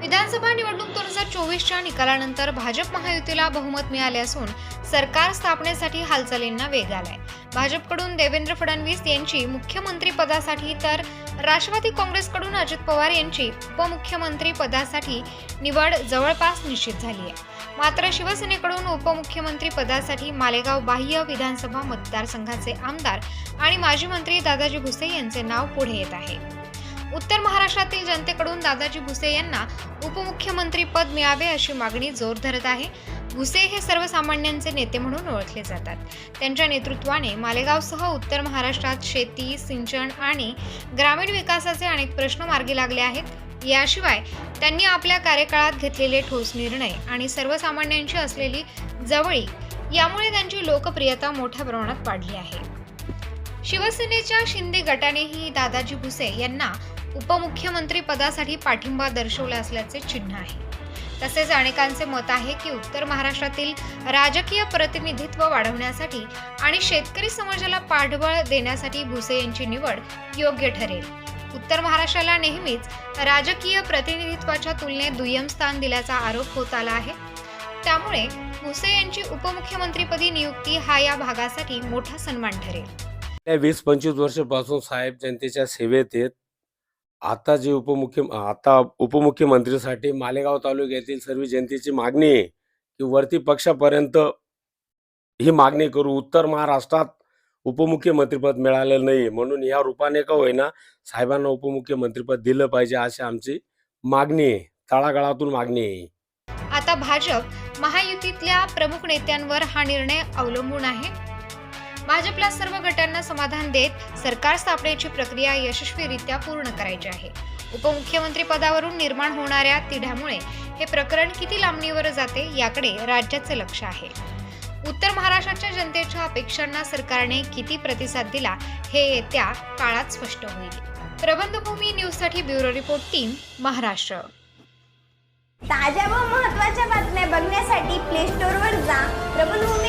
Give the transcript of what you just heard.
विधानसभा निवडणूक दोन हजार चोवीसच्या निकालानंतर भाजप महायुतीला बहुमत मिळाले असून सरकार स्थापनेसाठी हालचालींना वेग आलाय. भाजपकडून देवेंद्र फडणवीस यांची मुख्यमंत्री पदासाठी तर राष्ट्रवादी काँग्रेसकडून अजित पवार यांची उपमुख्यमंत्री पदासाठी निवड जवळपास निश्चित झाली आहे. मात्र शिवसेनेकडून उपमुख्यमंत्री पदासाठी मालेगाव बाह्य विधानसभा मतदारसंघाचे आमदार आणि माजी मंत्री दादाजी भुसे यांचे नाव पुढे येत आहे. उत्तर महाराष्ट्रातील जनतेकडून दादाजी भुसे यांना उपमुख्यमंत्री पद मिळावे अशी मागणी जोर धरत आहे. भुसे हे सर्वसामान्यांचे नेते म्हणून ओळखले जातात. त्यांच्या नेतृत्वाने मालेगावसह उत्तर महाराष्ट्रात शेती सिंचन आणि ग्रामीण विकासाचे अनेक प्रश्न मार्गी लागले आहेत. याशिवाय त्यांनी आपल्या कार्यकाळात घेतलेले ठोस निर्णय आणि सर्वसामान्यांची असलेली जवळी यामुळे त्यांची लोकप्रियता मोठ्या प्रमाणात वाढली आहे. शिवसेनेच्या शिंदे गटानेही दादाजी भुसे यांना उपमुख्यमंत्री पदासाठी पाठिंबा दर्शवला असल्याचे चिन्ह आहे. तसेच अनेकांचे मत आहे की उत्तर महाराष्ट्रातील राजकीय प्रतिनिधित्व वाढवण्यासाठी आणि शेतकरी समाजाला पाठबळ देण्यासाठी भुसे यांची निवड योग्य ठरेल. उत्तर महाराष्ट्राला नेहमीच राजकीय प्रतिनिधित्वाच्या तुलनेत दुय्यम स्थान दिल्याचा आरोप होत आला आहे. त्यामुळे भुसे यांची उपमुख्यमंत्रीपदी नियुक्ती हा या भागासाठी मोठा सन्मान ठरेल. वीस पंचवीस वर्षापासून साहेब जनतेच्या सेवेत आहेत. आता जे उपमुख्य आता उपमुख्यमंत्रीसाठी मालेगाव तालुक्यातील सर्व जनतेची मागणी आहे की वरती पक्षापर्यंत ही मागणी करू. उत्तर महाराष्ट्रात उपमुख्यमंत्रीपद मिळालेलं नाही म्हणून या रूपाने का होईना साहेबांना उपमुख्यमंत्रीपद दिलं पाहिजे अशी आमची मागणी आहे. तळागाळातून मागणी आहे आता भाजप महायुतीतल्या प्रमुख नेत्यांवर हा निर्णय अवलंबून आहे. भाजपला सर्व गटांना समाधान देत सरकार स्थापनेची प्रक्रिया यशस्वीरित्या पूर्ण करायची आहे. उपमुख्यमंत्री पदावरून निर्माण होणाऱ्या तिढ्यामुळे हे प्रकरण किती लांबणीवर जाते याकडे राज्याचे लक्ष आहे. उत्तर महाराष्ट्राच्या जनतेच्या अपेक्षांना सरकारने किती प्रतिसाद दिला हे येत्या काळात स्पष्ट होईल. प्रबंधभूमी न्यूजसाठी ब्युरो रिपोर्ट टीम महाराष्ट्र. ताज्या व महत्त्वाच्या बातम्या बघण्यासाठी प्ले स्टोअरवर जा. प्रबंधभूमी